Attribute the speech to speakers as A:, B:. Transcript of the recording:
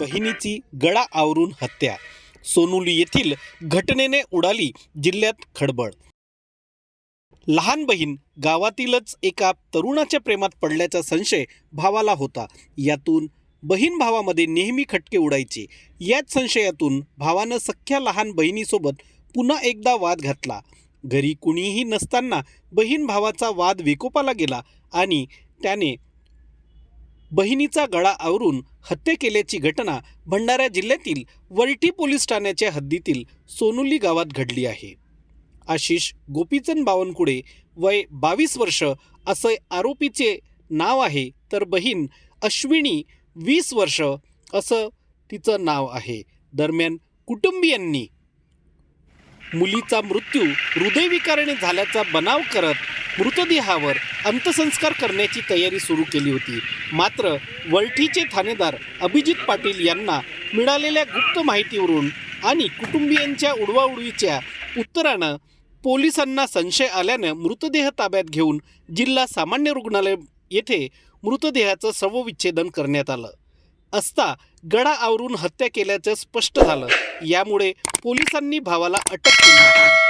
A: बहिणीची गळा आवरून हत्या. सोनुली येथील घटनेने उडाली जिल्ह्यात खडबळ लहान बहीण गावातीलच एका तरुणाच्या प्रेमात पडल्याचा संशय भावाला होता. यातून बहीण भावामध्ये नेहमी खटके उडायचे. याच संशयातून भावानं सख्ख्या लहान बहिणीसोबत पुन्हा एकदा वाद घातला. घरी कुणीही नसताना बहीण भावाचा वाद विकोपाला गेला आणि त्याने बहिणीचा गळा आवरून हत्या केल्याची घटना भंडारा जिल्ह्यातील वरठी पोलीस ठाण्याच्या हद्दीतील सोनुली गावात घडली आहे. आशिष गोपीचंद बावनकुळे वय बावीस वर्ष असं आरोपीचे नाव आहे तर बहीण अश्विनी वीस वर्ष असं तिचं नाव आहे. दरम्यान कुटुंबियांनी मुलीचा मृत्यू हृदयविकाराने झाल्याचा बनाव करत मृतदेहावर अंत्यसंस्कार करण्याची तयारी सुरू केली होती. मात्र वलठीचे ठाणेदार अभिजित पाटील यांना मिळालेल्या गुप्त माहितीवरून आणि कुटुंबियांच्या उडवाउडवीच्या उत्तरानं पोलिसांना संशय आल्यानं मृतदेह ताब्यात घेऊन जिल्हा सामान्य रुग्णालय येथे मृतदेहाचं शवविच्छेदन करण्यात आलं. असता गडा आवरून हत्या केल्याचं स्पष्ट झालं. यामुळे पोलिसांनी भावाला अटक केली.